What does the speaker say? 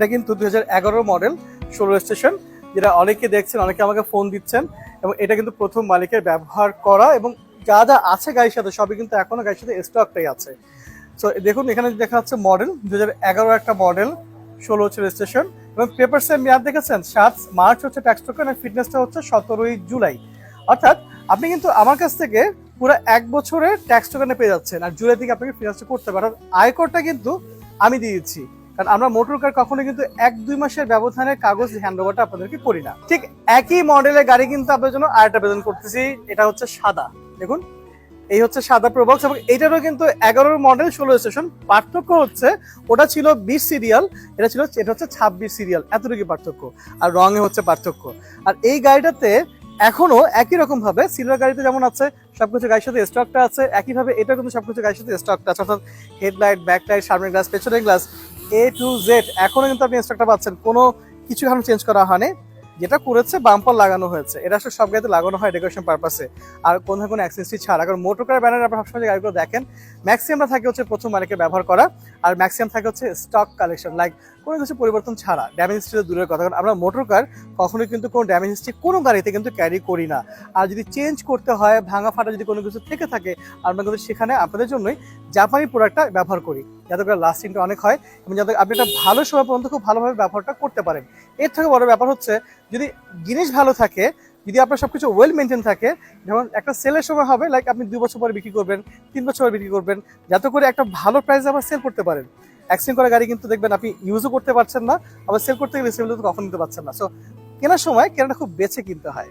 এটা কিন্তু দুই হাজার এগারো মডেল ষোলো স্টেশন যেটা অনেকে দেখছেন, অনেকে আমাকে ফোন দিচ্ছেন, এবং এটা কিন্তু প্রথম মালিকের ব্যবহার করা, এবং যা যা আছে গাড়ির সাথে, সবই কিন্তু এখনও গাড়ির সাথে স্টকটাই আছে। তো দেখুন, এখানে দেখা যাচ্ছে মডেল দু হাজার এগারো একটা মডেল ষোলো হচ্ছে রেজিস্ট্রেশন এবং পেপারসের মেয়াদ দেখেছেন? সাত মার্চ হচ্ছে ট্যাক্স টোকেন আর ফিটনেসটা হচ্ছে সতেরোই জুলাই। অর্থাৎ আপনি কিন্তু আমার কাছ থেকে পুরো এক বছরের ট্যাক্স টোকেনে পেয়ে যাচ্ছেন, আর জুলাই থেকে আপনাকে ফিনান্সটা করতে পারেন। আয়করটা কিন্তু আমি দিয়ে দিচ্ছি কারণ আমরা মোটর কার কখনো কিন্তু এক, দুই মাসের ব্যবধানে কাগজ হ্যান্ড ওভারটা আপনাদেরকে করি না। ঠিক একই মডেলের গাড়ি কিন্তু আপনার জন্য আরেকটা বেতন করতেছি, এটা হচ্ছে সাদা। দেখুন, এই হচ্ছে সাদা প্রবক্স এবং এটারও কিন্তু এগারোর মডেল ষোলো স্টেশন পার্থক্য হচ্ছে, ওটা ছিল বিশ সিরিয়াল এটা ছিল, এটা হচ্ছে ছাব্বিশ সিরিয়াল এতটুকু পার্থক্য। আর রঙে হচ্ছে পার্থক্য। আর এই গাড়িটাতে এখনও একই রকম ভাবে সিলভার গাড়িতে যেমন আছে, সবকিছু গাড়ির সাথে স্টকটা আছে, একইভাবে এটা কিন্তু সবকিছু গাড়ির সাথে স্টকটা আছে, অর্থাৎ হেডলাইট ব্যাকলাইট সামনের গ্লাস পেছনের গ্লাস এ টু জেড এখনও কিন্তু আপনি স্টকটা পাচ্ছেন। কোনো কিছু এখন চেঞ্জ করা হয়নি। যেটা করেছে, বাম্পার লাগানো হয়েছে। এটা আসলে সব গাড়িতে লাগানো হয় ডেকোরেশন পারপাসে। আর কোনো কোনো অ্যাক্সেসরি ছাড়া। কারণ মোটর কার ব্যানার আপনার সবসময় গাড়িগুলো দেখেন ম্যাক্সিমামটা থাকে হচ্ছে প্রথম মালিকের ব্যবহার করা। আর ম্যাক্সিমাম থাকে হচ্ছে স্টক কালেকশন লাইক কোনো কিছু পরিবর্তন ছাড়া। ড্যামেজ হিস্ট্রি দূরের কথা। কারণ আমরা মোটর কার কখনোই কিন্তু কোনো ড্যামেজ হিস্ট্রি কোনো গাড়িতে কিন্তু ক্যারি করি না। আর যদি চেঞ্জ করতে হয়, ভাঙা ফাটা যদি কোনো কিছু থেকে থাকে, আমরা কিন্তু সেখানে আপনাদের জন্যই জাপানি প্রোডাক্টটা ব্যবহার করি। যাতে করে লাস্টিংটা অনেক হয় এবং যাতে আপনি একটা ভালো সময় পর্যন্ত খুব ভালোভাবে ব্যবহারটা করতে পারেন। এর থেকে বড় ব্যাপার হচ্ছে, যদি জিনিস ভালো থাকে, যদি আপনার সবকিছু ওয়েল মেনটেন থাকে, যেমন একটা সেলের সময় হবে লাইক আপনি দুই বছর পরে বিক্রি করবেন, তিন বছর পরে বিক্রি করবেন, যাতে করে একটা ভালো প্রাইসে আবার সেল করতে পারেন। অ্যাক্সিডেন্ট করা গাড়ি কিন্তু দেখবেন আপনি ইউজও করতে পারছেন না, আবার সেল করতে গেলে সেল কখন নিতে পারছেন না। সো কেনার সময় কেনাটা খুব বেছে কিনতে হয়।